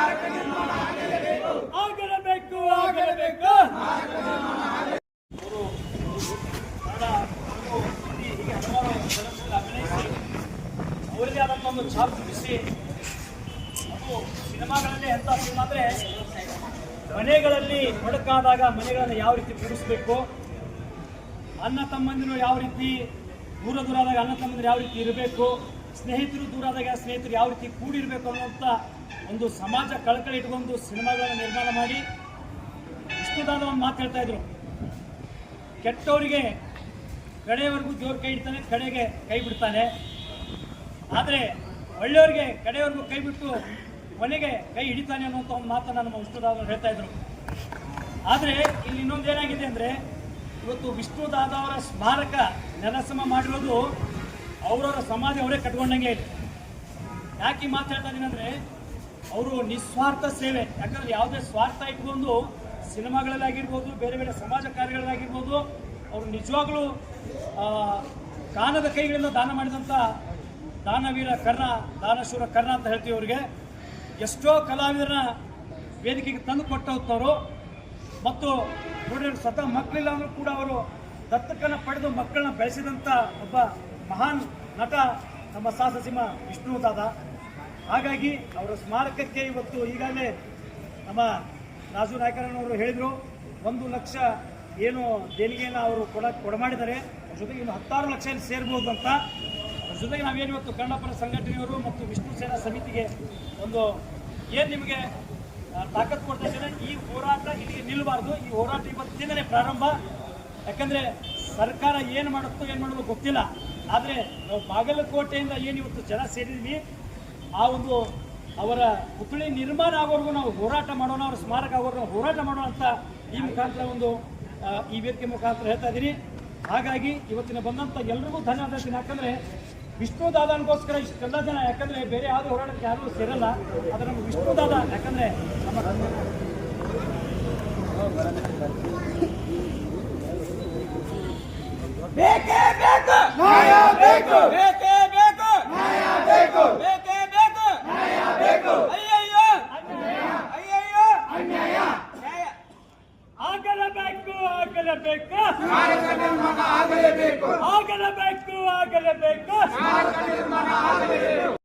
ಆಗಲೇಬೇಕು. ಆಗಲೇಬೇಕು ಆಗಲೇಬೇಕು. ಅವರಿಗೆ ಆದಂಥ ಒಂದು ಛಾಪ್ ಬಿಡಿಸಿ. ಅದು ಸಿನಿಮಾಗಳಲ್ಲಿ ಎಂಥ ಸಿನಿಮಾ ಅಂದರೆ ಮನೆಗಳಲ್ಲಿ ಒಡಕಾದಾಗ ಮನೆಗಳನ್ನು ಯಾವ ರೀತಿ ಕೂಡಿಸ್ಬೇಕು? ಅಣ್ಣ ತಮ್ಮಂದಿರು ಯಾವ ರೀತಿ ದೂರ ದೂರ ಆದಾಗ ಅಣ್ಣ ತಮ್ಮಂದಿರು ಯಾವ ರೀತಿ ಇರಬೇಕು? ಸ್ನೇಹಿತರು ದೂರ ಆದಾಗ ಸ್ನೇಹಿತರು ಯಾವ ರೀತಿ ಕೂಡಿರಬೇಕು ಅನ್ನುವಂಥ ಒಂದು ಸಮಾಜ ಕಳಕಳಿ ಇಟ್ಕೊಂಡು ಸಿನಿಮಾಗಳನ್ನು ನಿರ್ಮಾಣ ಮಾಡಿ ಇಷ್ಟದಾದ ಒಂದು ಮಾತು ಹೇಳ್ತಾ ಇದ್ರು. ಕೆಟ್ಟವರಿಗೆ ಕಡೆಯವರೆಗೂ ದೇವ್ರ ಕೈ ಇಡ್ತಾನೆ ಕಡೆಗೆ ಕೈ ಬಿಡ್ತಾನೆ. ಆದರೆ ಒಳ್ಳೆಯವ್ರಿಗೆ ಕಡೆಯವರೆಗೂ ಕೈ ಬಿಟ್ಟು ಕೊನೆಗೆ ಕೈ ಹಿಡಿತಾನೆ ಅನ್ನುವಂಥ ಒಂದು ಮಾತನ್ನು ನಮ್ಮ ವಿಷ್ಣುದಾದ ಹೇಳ್ತಾ ಇದ್ರು. ಆದರೆ ಇಲ್ಲಿ ಇನ್ನೊಂದು ಏನಾಗಿದೆ ಅಂದರೆ ಇವತ್ತು ವಿಷ್ಣುದಾದ ಅವರ ಸ್ಮಾರಕ ನೆಲಸಮ ಮಾಡಿರೋದು ಅವರವರ ಸಮಾಜ ಅವರೇ ಕಟ್ಕೊಂಡಂಗೆ ಇದೆ ಯಾಕೆ ಮಾತಾಡ್ತಾ ಮಾತು ಹೇಳ್ತಾ ಇದ್ದೀನಿ ಅಂದರೆ ಅವರು ನಿಸ್ವಾರ್ಥ ಸೇವೆ ಯಾಕಂದ್ರೆ ಯಾವುದೇ ಸ್ವಾರ್ಥ ಇಟ್ಕೊಂಡು ಸಿನಿಮಾಗಳಲ್ಲಾಗಿರ್ಬೋದು ಬೇರೆ ಬೇರೆ ಸಮಾಜ ಕಾರ್ಯಗಳಲ್ಲಾಗಿರ್ಬೋದು ಅವರು ನಿಜವಾಗ್ಲೂ ಆ, ಕಾನದ ಕೈಗಳಿಂದ ದಾನ ಮಾಡಿದಂಥ ದಾನವೀರ ಕರ್ಣ ದಾನಶೂರ ಕರ್ಣ ಅಂತ ಹೇಳ್ತೀವಿ ಅವರಿಗೆ. ಎಷ್ಟೋ ಕಲಾವಿದರನ್ನ ವೇದಿಕೆಗೆ ತಂದು ಕೊಟ್ಟವರು ಮತ್ತು ನೋಡಿ ಸ್ವತಃ ಮಕ್ಕಳಿಲ್ಲ ಅಂದ್ರೂ ಕೂಡ ಅವರು ದತ್ತಕನ ಪಡೆದು ಮಕ್ಕಳನ್ನ ಬೆಳೆಸಿದಂಥ ಒಬ್ಬ ಮಹಾನ್ ನಟ ನಮ್ಮ ಸಾಹಸಿಂಹ ವಿಷ್ಣು ದಾದ ಹಾಗಾಗಿ ಅವರ ಸ್ಮಾರಕಕ್ಕೆ ಇವತ್ತು ಈಗಾಗಲೇ ನಮ್ಮ ರಾಜು ನಾಯಕರನವರು ಹೇಳಿದರು, ಒಂದು ಲಕ್ಷ ಏನು ದೇಣಿಗೆಯನ್ನು ಅವರು ಕೊಡ, ಕೊಡಮಾಡಿದ್ದಾರೆ. ಅದ್ರ ಜೊತೆಗೆ ಇನ್ನು ಹತ್ತಾರು ಲಕ್ಷ ಸೇರ್ಬೋದು ಅಂತ. ಅದ್ರ ಜೊತೆಗೆ ನಾವೇನು ಇವತ್ತು ಕನ್ನಡಪರ ಸಂಘಟನೆಯವರು ಮತ್ತು ವಿಷ್ಣು ಸೇನಾ ಸಮಿತಿಗೆ ಒಂದು ಏನು ನಿಮಗೆ ತಾಕತ್ತು ಕೊಡ್ತಾ ಇದ್ದಾರೆ ಈ ಹೋರಾಟ ಇಲ್ಲಿಗೆ ನಿಲ್ಲಬಾರ್ದು. ಈ ಹೋರಾಟ ಇವತ್ತಿಂದಲೇ ಪ್ರಾರಂಭ. ಯಾಕಂದರೆ ಸರ್ಕಾರ ಏನು ಮಾಡುತ್ತೋ ಏನು ಮಾಡೋದು ಗೊತ್ತಿಲ್ಲ. ಆದರೆ ನಾವು ಬಾಗಲಕೋಟೆಯಿಂದ ಏನು ಇವತ್ತು ಜನ ಸೇರಿದ್ವಿ ಆ ಒಂದು ಅವರ ಪುತ್ಳಿ ನಿರ್ಮಾಣ ಆಗೋವರೆಗೂ ನಾವು ಹೋರಾಟ ಮಾಡೋಣ ಅವರ ಸ್ಮಾರಕ ಆಗೋವರೆಗೂ ನಾವು ಹೋರಾಟ ಮಾಡೋಣ ಅಂತ ಈ ಮುಖಾಂತರ ಒಂದು ಈ ವೇದಿಕೆ ಮುಖಾಂತರ ಹೇಳ್ತಾ ಇದ್ದೀನಿ. ಹಾಗಾಗಿ ಇವತ್ತಿನ ಬಂದಂಥ ಎಲ್ರಿಗೂ ಧನ್ಯವಾದ ಹೇಳ್ತೀನಿ. ಯಾಕಂದರೆ ವಿಷ್ಣು ದಾದನ್ಗೋಸ್ಕರ ಇಷ್ಟೆಲ್ಲ ಜನ ಯಾಕಂದರೆ ಬೇರೆ ಯಾವುದೇ ಹೋರಾಟಕ್ಕೆ ಯಾರೂ ಸೇರಲ್ಲ ಆದರೆ ನಮ್ಮ ವಿಷ್ಣು ದಾದ ಯಾಕಂದ್ರೆ ನಮ್ಮ ಬೇಕು ಬೇಕೇ ಬೇಕು ನ್ಯಾಯ ಬೇಕು ಬೇಕೇ ಬೇಕು ನ್ಯಾಯ ಬೇಕು ಅಯ್ಯಯ್ಯೋ ಅನ್ಯಾಯ ಅಯ್ಯಯ್ಯೋ ಅನ್ಯಾಯ ನ್ಯಾಯ ಆಗಲೇಬೇಕು ಆಗಲೇಬೇಕು ಸ್ಮಾರಕ ನಿರ್ಮಾಣ ಆಗಲೇಬೇಕು ಆಗಲೇಬೇಕು ಆಗಲೇಬೇಕು ಸ್ಮಾರಕ ನಿರ್ಮಾಣ ಆಗಲೇಬೇಕು